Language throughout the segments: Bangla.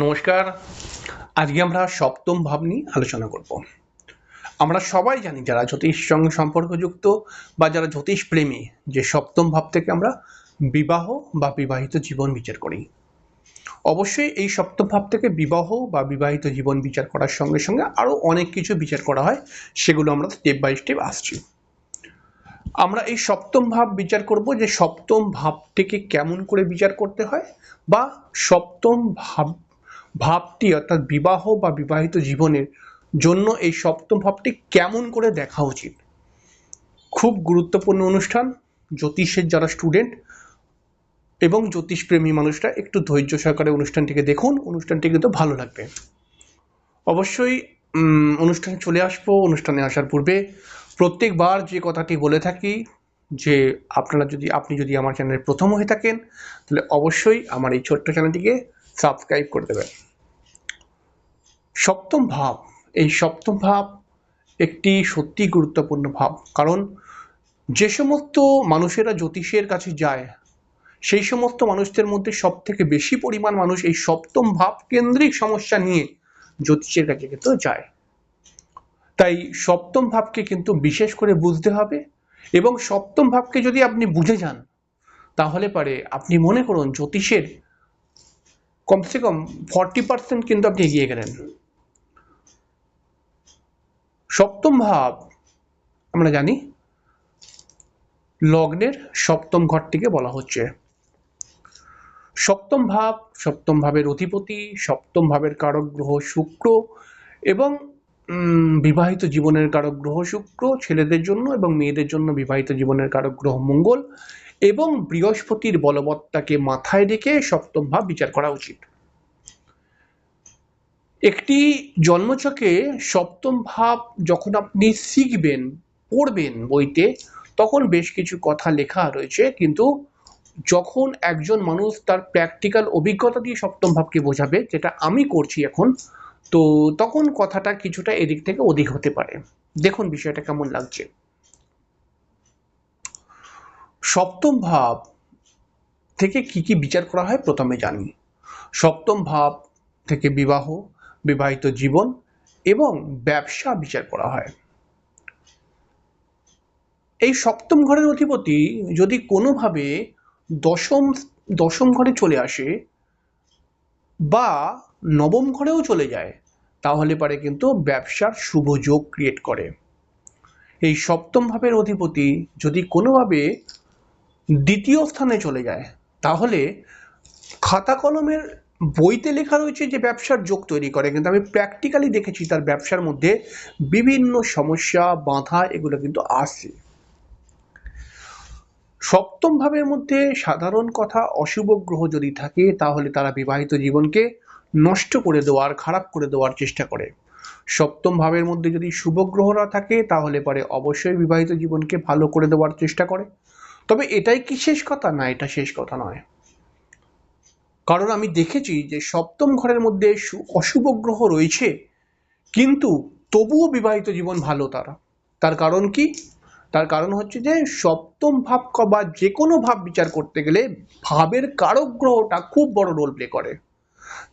নমস্কার। আজকে আমরা সপ্তম ভাব নিয়ে আলোচনা করব। আমরা সবাই জানি যারা জ্যোতিষ সঙ্গে সম্পর্কযুক্ত বা যারা জ্যোতিষ প্রেমী যে সপ্তম ভাব থেকে আমরা বিবাহ বা বিবাহিত জীবন বিচার করি। অবশ্যই এই সপ্তম ভাব থেকে বিবাহ বা বিবাহিত জীবন বিচার করার সঙ্গে সঙ্গে আরও অনেক কিছু বিচার করা হয়, সেগুলো আমরা স্টেপ বাই স্টেপ আসছি। আমরা এই সপ্তম ভাব বিচার করব যে সপ্তম ভাবটিকে কেমন করে বিচার করতে হয় বা সপ্তম ভাব ভাবটি, অর্থাৎ বিবাহ বা বিবাহিত জীবনের জন্য এই সপ্তম ভাবটি কেমন করে দেখা উচিত? খুব গুরুত্বপূর্ণ অনুষ্ঠান, জ্যোতিষের যারা স্টুডেন্ট এবং জ্যোতিষপ্রেমী মানুষরা একটু ধৈর্য সহকারে অনুষ্ঠানটিকে দেখুন, অনুষ্ঠানটি কিন্তু ভালো লাগবে। অবশ্যই অনুষ্ঠানে চলে আসব, অনুষ্ঠানে আসার পূর্বে প্রত্যেকবার যে কথাটি বলে থাকি, যে আপনারা যদি, আপনি যদি আমার চ্যানেলে প্রথম হয়ে থাকেন, তাহলে অবশ্যই আমার এই ছোট্ট চ্যানেলটিকে সাবস্ক্রাইব করে দেবেন। সপ্তম ভাব। এই সপ্তম ভাব একটি সত্যি গুরুত্বপূর্ণ ভাব। কারণ যে সমস্ত মানুষেরা জ্যোতিষের কাছে যায়, সেই সমস্ত মানুষদের মধ্যে সব থেকে বেশি পরিমাণ মানুষ এই সপ্তম ভাব কেন্দ্রিক সমস্যা নিয়ে জ্যোতিষের কাছে কিন্তু যায়। তাই সপ্তম ভাবকে কিন্তু বিশেষ করে বুঝতে হবে এবং সপ্তম ভাবকে যদি আপনি বুঝে যান, তাহলে পারে আপনি মনে করুন জ্যোতিষের কমসে কম ফর্টি পার্সেন্ট কিন্তু আপনি এগিয়ে গেলেন। সপ্তম ভাব, আমরা জানি লগ্নের সপ্তম ঘরটিকে বলা হচ্ছে। সপ্তম ভাব, সপ্তম ভাবের অধিপতি, সপ্তম ভাবের কারক গ্রহ শুক্র এবং বিবাহিত জীবনের কারক গ্রহ শুক্র, ছেলেদের জন্য এবং মেয়েদের জন্য বিবাহিত জীবনের কারক গ্রহ মঙ্গল এবং বৃহস্পতির বলবত্তাকে মাথায় রেখে সপ্তম ভাব বিচার করা উচিত। একটি জন্মছকে সপ্তম ভাব যখন আপনি শিখবেন, পড়বেন বইতে, তখন বেশ কিছু কথা লেখা রয়েছে। কিন্তু যখন একজন মানুষ তার প্র্যাকটিক্যাল অভিজ্ঞতা দিয়ে সপ্তম ভাবকে বোঝাবে, যেটা আমি করছি এখন, তো তখন কথাটা কিছুটা এদিক থেকে অধিক হতে পারে। দেখুন বিষয়টা কেমন লাগছে। সপ্তম ভাব থেকে কি কি বিচার করা হয় প্রথমে জানি। সপ্তম ভাব থেকে বিবাহ বিবাহিত জীবন এবং ব্যবসা বিচার করা হয়। এই সপ্তম ঘরের অধিপতি যদি কোনোভাবে দশম দশম ঘরে চলে আসে বা নবম ঘরেও চলে যায়, তাহলে পারে কিন্তু ব্যবসার শুভ যোগ ক্রিয়েট করে। এই সপ্তম ভাবের অধিপতি যদি কোনোভাবে দ্বিতীয় স্থানে চলে যায়, তাহলে খাতা কলমের বইতে লেখা রয়েছে যে ব্যবসার যোগ তৈরি করে, কিন্তু আমি প্র্যাকটিক্যালি দেখেছি তার ব্যবসার মধ্যে বিভিন্ন সমস্যা, বাধা এগুলো কিন্তু আসে সপ্তম ভাবের মধ্যে সাধারণ কথা, অশুভ গ্রহ যদি থাকে, তাহলে তারা বিবাহিত জীবনকে নষ্ট করে দেওয়ার, খারাপ করে দেওয়ার চেষ্টা করে। সপ্তম ভাবের মধ্যে যদি শুভ গ্রহরা থাকে, তাহলে পরে অবশ্যই বিবাহিত জীবনকে ভালো করে দেওয়ার চেষ্টা করে। তবে এটাই কি শেষ কথা? না, এটা শেষ কথা নয়। কারণ আমি দেখেছি যে সপ্তম ঘরের মধ্যে অশুভ গ্রহ রয়েছে, কিন্তু তবুও বিবাহিত জীবন ভালো তারা। তার কারণ কি? তার কারণ হচ্ছে যে সপ্তম ভাব বা যে কোনো ভাব বিচার করতে গেলে ভাবের কারক গ্রহটা খুব বড় রোল প্লে করে।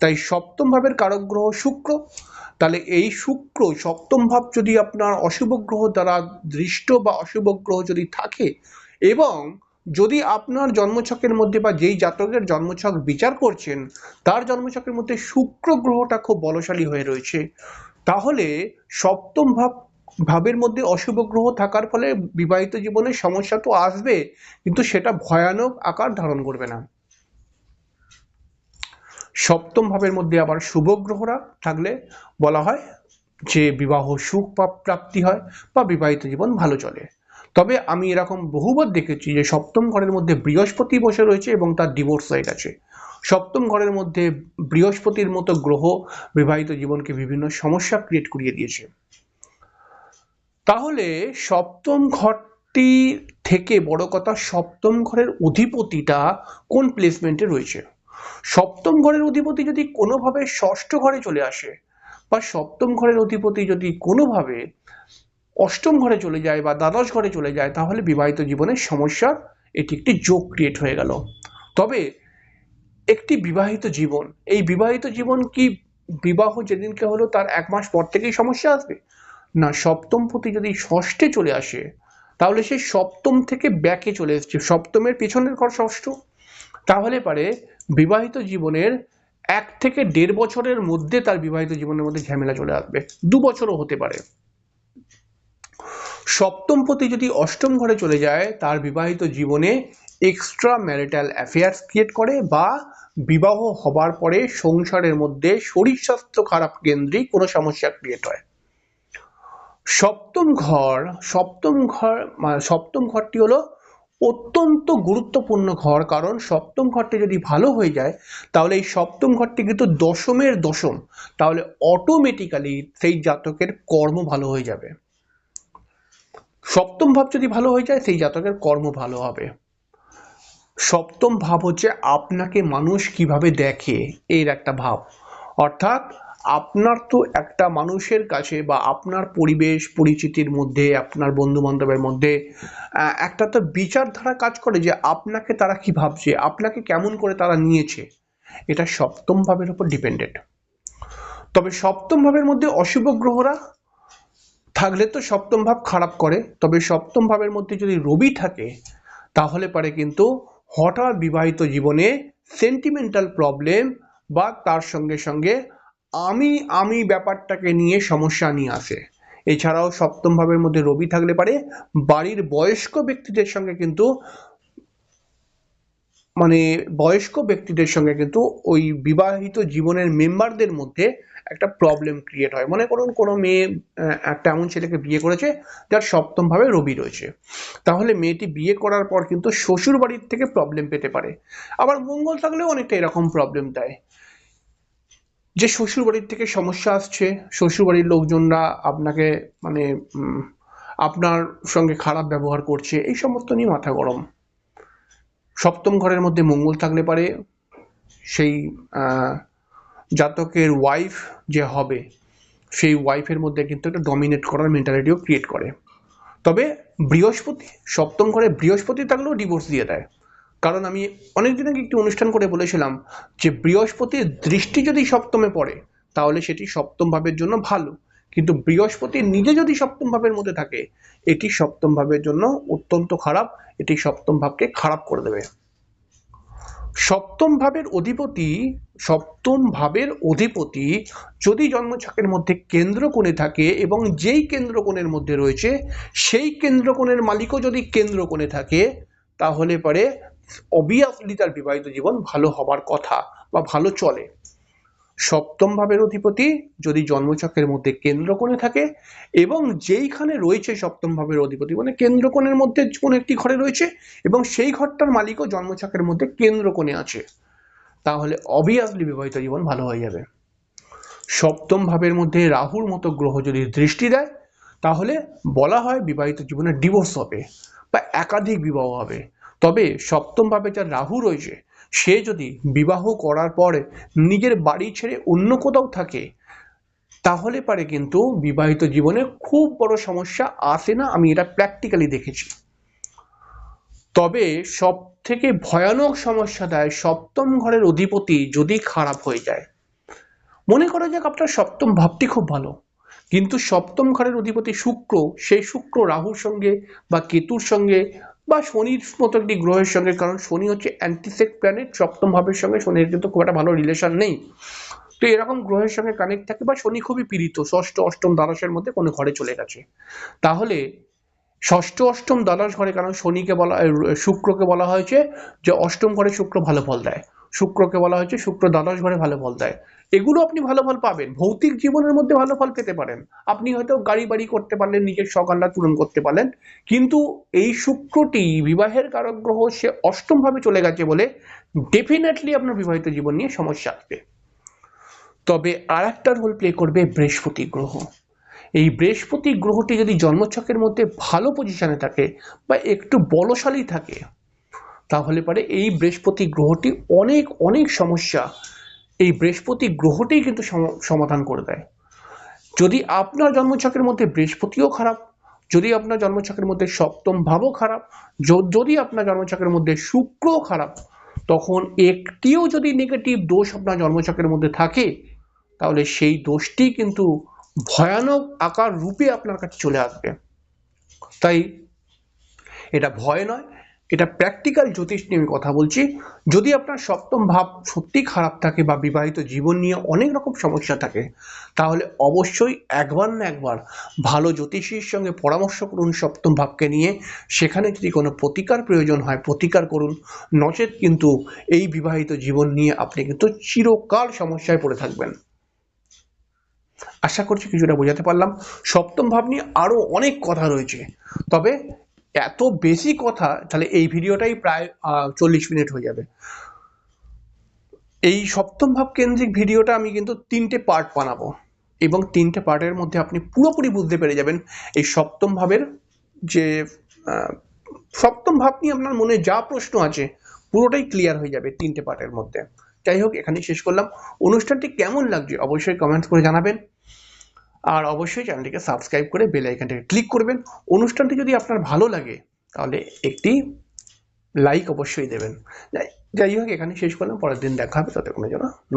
তাই সপ্তম ভাবের কারক গ্রহ শুক্র। তাহলে এই শুক্র সপ্তম ভাব যদি আপনার অশুভ গ্রহ দ্বারা দৃষ্ট বা অশুভ গ্রহ যদি থাকে এবং যদি আপনার জন্মছকের মধ্যে বা যেই জাতকের জন্মছক বিচার করছেন, তার জন্মছকের মধ্যে শুক্র গ্রহটা খুব বলশালী হয়ে রয়েছে। তাহলে সপ্তম ভাব, ভাবের মধ্যে অশুভ গ্রহ থাকার ফলে বিবাহিত জীবনে সমস্যা তো আসবে, কিন্তু সেটা ভয়ানক আকার ধারণ করবে না। সপ্তম ভাবের মধ্যে আবার শুভ গ্রহরা থাকলে বলা হয় যে বিবাহ সুখ প্রাপ্তি হয় বা বিবাহিত জীবন ভালো চলে। তবে আমি এরকম বহুবার দেখেছি যে সপ্তম ঘরের মধ্যে বৃহস্পতি বসে রয়েছে এবং তার ডিভোর্স হয়ে গেছে। সপ্তম ঘরের মধ্যে বৃহস্পতির মতো গ্রহ বিবাহিত জীবনকে বিভিন্ন সমস্যা ক্রিয়েট করিয়ে দিয়েছে। তাহলে সপ্তম ঘরটি থেকে বড় কথা সপ্তম ঘরের অধিপতিটা কোন প্লেসমেন্টে রয়েছে? সপ্তম ঘরের অধিপতি যদি কোনোভাবে ষষ্ঠ ঘরে চলে আসে বা সপ্তম ঘরের অধিপতি যদি কোনোভাবে অষ্টম ঘরে চলে যায় বা দ্বাদশ ঘরে চলে যায়, তাহলে বিবাহিত জীবনের সমস্যার এটি একটি যোগ ক্রিয়েট হয়ে গেল। তবে একটি বিবাহিত জীবন, এই বিবাহিত জীবন কি বিবাহ যেদিনকে হলো তার এক মাস পর থেকেই সমস্যা আসবে? না, সপ্তম পতি যদি ষষ্ঠে চলে আসে, তাহলে সে সপ্তম থেকে ব্যাকে চলে এসছে। সপ্তমের পেছনের ঘর ষষ্ঠ। তাহলে পারে বিবাহিত জীবনের এক থেকে দেড় বছরের মধ্যে তার বিবাহিত জীবনের মধ্যে ঝামেলা চলে আসবে। দু বছরও হতে পারে। সপ্তম পতি যদি অষ্টম ঘরে চলে যায়, তার বিবাহিত জীবনে এক্সট্রা ম্যারিটাল অ্যাফেয়ার্স ক্রিয়েট করে বা বিবাহ হবার পরে সংসারের মধ্যে শরীর স্বাস্থ্য খারাপ কেন্দ্রিক কোনো সমস্যা ক্রিয়েট হয়। সপ্তম ঘর সপ্তম ঘর সপ্তম ঘরটি হলো অত্যন্ত গুরুত্বপূর্ণ ঘর, কারণ সপ্তম ঘরটি যদি ভালো হয়ে যায়, তাহলে এই সপ্তম ঘরটি কিন্তু দশমের দশম, তাহলে অটোমেটিক্যালি সেই জাতকের কর্ম ভালো হয়ে যাবে। সপ্তম ভাব যদি ভালো হয়ে যায়, সেই জাতকের কর্ম ভালো হবে। সপ্তম ভাব হচ্ছে আপনাকে মানুষ কীভাবে দেখে, এর একটা ভাব। অর্থাৎ আপনার তো একটা মানুষের কাছে বা আপনার পরিবেশ, পরিচিতির মধ্যে, আপনার বন্ধু বান্ধবের মধ্যে একটা তো বিচারধারা কাজ করে যে আপনাকে তারা কি ভাবছে, আপনাকে কেমন করে তারা নিয়েছে। এটা সপ্তম ভাবের উপর ডিপেন্ডেন্ট তবে সপ্তম ভাবের মধ্যে অশুভ গ্রহরা থাকলে তো সপ্তম ভাব খারাপ করে। তবে সপ্তম ভাবের মধ্যে যদি রবি থাকে, তাহলে পারে কিন্তু হঠাৎ বিবাহিত জীবনে সেন্টিমেন্টাল প্রবলেম বা তার সঙ্গে সঙ্গে আমি আমি ব্যাপারটাকে নিয়ে সমস্যা নিয়ে আসে। এছাড়াও সপ্তম ভাবের মধ্যে রবি থাকলে পারে, বাড়ির বয়স্ক ব্যক্তিদের সঙ্গে কিন্তু মানে বয়স্ক ব্যক্তিদের সঙ্গে কিন্তু ওই বিবাহিত জীবনের মেম্বারদের মধ্যে একটা প্রবলেম ক্রিয়েট হয়। মনে করুন কোনো মেয়ে একটা এমন ছেলেকে বিয়ে করেছে, যার সপ্তম ভাবে রবি রয়েছে। তাহলে মেয়েটি বিয়ে করার পর কিন্তু শ্বশুর বাড়ির থেকে প্রবলেম পেতে পারে। আবার মঙ্গল থাকলেও অনেকটা এরকম প্রবলেম দেয়। যে শ্বশুর বাড়ির থেকে সমস্যা আসছে শ্বশুর বাড়ির লোকজনরা আপনাকে মানে আপনার সঙ্গে খারাপ ব্যবহার করছে, এই সমস্ত নিয়ে মাথা গরম। সপ্তম ঘরের মধ্যে মঙ্গল থাকলে পারে। সেই জাতকের ওয়াইফ যে হবে, সেই ওয়াইফের মধ্যে কিন্তু একটা ডমিনেট করার মেন্টালিটিও ক্রিয়েট করে। তবে বৃহস্পতি, সপ্তম ঘরে বৃহস্পতি থাকলেও ডিভোর্স দিয়ে দেয়। কারণ আমি অনেকদিন আগে একটি অনুষ্ঠান করে বলেছিলাম যে বৃহস্পতির দৃষ্টি যদি সপ্তমে পড়ে, তাহলে সেটি সপ্তম ভাবের জন্য ভালো। কিন্তু বৃহস্পতি নিজে যদি সপ্তম ভাবের মধ্যে থাকে, এটি সপ্তম ভাবের জন্য অত্যন্ত খারাপ, এটি সপ্তম ভাবকে খারাপ করে দেবে। সপ্তম ভাবের অধিপতি, সপ্তম ভাবের অধিপতি যদি জন্মছকের মধ্যে কেন্দ্রকোণে থাকে এবং যেই কেন্দ্রকোণের মধ্যে রয়েছে, সেই কেন্দ্রকোণের মালিকও যদি কেন্দ্রকোণে থাকে, তাহলে পরে অবভিয়াসলি তার বিবাহিত জীবন ভালো হবার কথা বা ভালো চলে। সপ্তম ভাবের অধিপতি যদি জন্মচক্রের মধ্যে কেন্দ্রকোণে থাকে এবং যেইখানে রয়েছে সপ্তম ভাবের অধিপতি মানে কেন্দ্রকোণের মধ্যে কোনো একটি ঘরে রয়েছে এবং সেই ঘরটার মালিকও জন্মচক্রের মধ্যে কেন্দ্রকোণে আছে, তাহলে অবভিয়াসলি বিবাহিত জীবন ভালো হয়ে যাবে। সপ্তম ভাবের মধ্যে রাহুর মতো গ্রহ যদি দৃষ্টি দেয়, তাহলে বলা হয় বিবাহিত জীবনে ডিভোর্স হবে বা একাধিক বিবাহ হবে। তবে সপ্তম ভাবে যার রাহু রয়েছে সে যদি বিবাহ করার পরে নিজের বাড়ি ছেড়ে অন্য কোথাও থাকে, তাহলে পারে কিন্তু বিবাহিত জীবনে খুব বড় সমস্যা আসে না, আমি এটা প্র্যাকটিক্যালি দেখেছি। তবে সব থেকে ভয়ানক সমস্যা দেয় সপ্তম ঘরের অধিপতি যদি খারাপ হয়ে যায়, মনে করা যাক আপনার সপ্তম ভাবটি খুব ভালো, কিন্তু সপ্তম ঘরের অধিপতি শুক্র, সেই শুক্র রাহুর সঙ্গে বা কেতুর সঙ্গে বা শনির মতো একটি গ্রহের সঙ্গে, কারণ শনি হচ্ছে অ্যান্টিসেক প্ল্যানেট সপ্তম ভাবের সঙ্গে শনির কিন্তু খুব একটা ভালো রিলেশন নেই। তো এরকম গ্রহের সঙ্গে কানেক্ট থাকে বা শনি খুবই পীড়িত, ষষ্ঠ, অষ্টম দ্বাদশের মধ্যে কোনো ঘরে চলে গেছে। তাহলে ষষ্ঠ, অষ্টম দ্বাদশ ঘরে, কারণ শনিকে বলা, শুক্রকে বলা হয়েছে যে অষ্টম ঘরে শুক্র ভালো ফল দেয়। শুক্রকে বলা হয়েছে, শুক্র দ্বাদশ ঘরে ভালো ফল দেয়। এগুলো আপনি ভালো ফল পাবেন। ভৌতিক জীবনের মধ্যে ভালো ফল পেতে পারেন। আপনি হয়তো গাড়ি বাড়ি করতে পারলেন, নিজের সকালটা পূরণ করতে পারলেন, কিন্তু এই শুক্রটি বিবাহের কারক গ্রহ সে অষ্টম ভাবে চলে গেছে বলে ডেফিনেটলি আপনার বিবাহিত জীবন নিয়ে সমস্যা আসবে। তবে আর একটা রোল প্লে করবে বৃহস্পতি গ্রহ। এই বৃহস্পতি গ্রহটি যদি জন্মছকের মধ্যে ভালো পজিশনে থাকে বা একটু বলশালী থাকে তাহলে পরে এই বৃহস্পতি গ্রহটি অনেক অনেক সমস্যা। এই বৃহস্পতি গ্রহটাই কিন্তু সম- সমাধান করে দেয়। যদি আপনার জন্মছকের মধ্যে বৃহস্পতিও খারাপ, যদি আপনার জন্মছকের মধ্যে সপ্তম ভাবও খারাপ যদি আপনার জন্মছকের মধ্যে শুক্রও খারাপ, তখন একটিও যদি নেগেটিভ দোষ আপনার জন্মচক্রের মধ্যে থাকে, তাহলে সেই দোষটি কিন্তু ভয়ানক আকার রূপে আপনার কাছে চলে আসবে। তাই এটা ভয় নয় এটা প্র্যাকটিক্যাল জ্যোতিষ নিয়ে আমি কথা বলছি। যদি আপনার সপ্তম ভাব সত্যি খারাপ থাকে বা বিবাহিত জীবন নিয়ে অনেক রকম সমস্যা থাকে, তাহলে অবশ্যই একবার না একবার ভালো জ্যোতিষীর সঙ্গে পরামর্শ করুন সপ্তম ভাবকে নিয়ে। সেখানে যদি কোনো প্রতিকার প্রয়োজন হয়, প্রতিকার করুন। নচেত কিন্তু এই বিবাহিত জীবন নিয়ে আপনি কিন্তু চিরকাল সমস্যায় পড়ে থাকবেন। আশা করছি কিছুটা বোঝাতে পারলাম। সপ্তম ভাব নিয়ে আরও অনেক কথা রয়েছে। তবে এত বেশি কথা, তাহলে এই ভিডিওটাই প্রায় চল্লিশ মিনিট হয়ে যাবে। এই সপ্তম ভাব কেন্দ্রিক ভিডিওটা আমি কিন্তু তিনটে পার্ট বানাবো। এবং তিনটে পার্টের মধ্যে আপনি পুরোপুরি বুঝতে পেরে যাবেন এই সপ্তম ভাবের যে সপ্তম ভাব নিয়ে আপনার মনে যা প্রশ্ন আছে, পুরোটাই ক্লিয়ার হয়ে যাবে তিনটে পার্টের মধ্যে। যাই হোক, এখানেই শেষ করলাম। অনুষ্ঠানটি কেমন লাগছে অবশ্যই কমেন্টস করে জানাবেন। আর অবশ্যই চ্যানেলটিকে সাবস্ক্রাইব করে বেল আইকনটাকে ক্লিক করবেন। অনুষ্ঠানটি যদি আপনার ভালো লাগে, তাহলে একটি লাইক অবশ্যই দেবেন। যাই হোক এখানে শেষ করলাম। পরের দিন দেখা হবে। ততক্ষণের জন্য নমস্কার।